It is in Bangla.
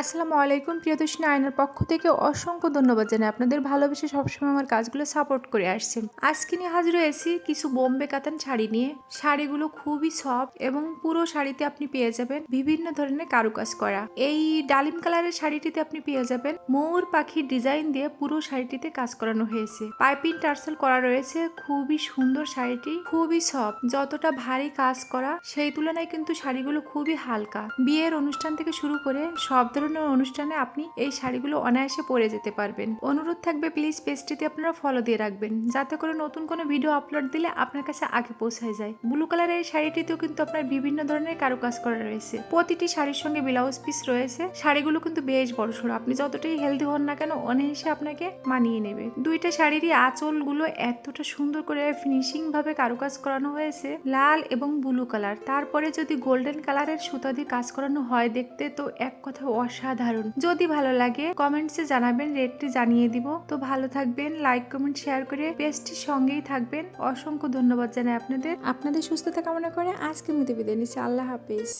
আসসালামু আলাইকুম প্রিয়দর্শিনী আয়নার পক্ষ থেকে অসংখ্য ধন্যবাদ জানাই। আপনাদের ভালোবেসে সবসময় আমার কাজগুলো সাপোর্ট করে আসছেন। আজকে নিয়ে হাজির হয়েছি কিছু বোম্বে কাতান শাড়ি নিয়ে। শাড়িগুলো খুবই সফট এবং পুরো শাড়িতে আপনি পেয়ে যাবেন বিভিন্ন ধরনের কারুকাজ করা। এই ডালিম কালারের শাড়িটিতে আপনি পেয়ে যাবেন ময়ূর পাখির ডিজাইন দিয়ে পুরো শাড়িটিতে কাজ করানো হয়েছে। পাইপিং টার্সেল করা রয়েছে, খুবই সুন্দর শাড়িটি, খুবই সফট যতটা ভারী কাজ করা, সেই তুলনায় কিন্তু শাড়িগুলো খুবই হালকা। বিয়ের অনুষ্ঠান থেকে শুরু করে সব ধরনের অনুষ্ঠানে আপনি এই শাড়িগুলো অনায়াসে পরে যেতে পারবেন। অনুরোধ থাকবে প্লিজ পেজটিতে আপনারা ফলো দিয়ে রাখবেন। যাতে করে নতুন কোনো ভিডিও আপলোড দিলে আপনার কাছে আগে পৌঁছায় যায়। ব্লু কালারের এই শাড়িটিতেও কিন্তু আপনার বিভিন্ন ধরনের কারুকাজ করা রয়েছে। প্রতিটি শাড়ির সঙ্গে ব্লাউজ পিস রয়েছে। শাড়িগুলো কিন্তু বেশ বড় সড়ো আপনি যতটাই হেলদি হন না কেন অনায়াসে আপনাকে মানিয়ে নেবে। দুইটা শাড়িরই আঁচলগুলো এতটা সুন্দর করে ফিনিশিং ভাবে কারুকাজ করানো হয়েছে, লাল এবং ব্লু কালার তারপরে যদি গোল্ডেন কালারের সুতা দিয়ে কাজ করানো হয় দেখতে তো এক কথা অসাধারণ। যদি ভালো লাগে কমেন্টসে জানাবেন রেটটি জানিয়ে দিব। তো ভালো থাকবেন লাইক কমেন্ট শেয়ার করে পেজটির সঙ্গেই থাকবেন। অসংখ্য ধন্যবাদ জানাই আপনাদের। আপনাদের সুস্থতা কামনা করে আজকে মতো বিদায় নিচ্ছি। আল্লাহ হাফেজ।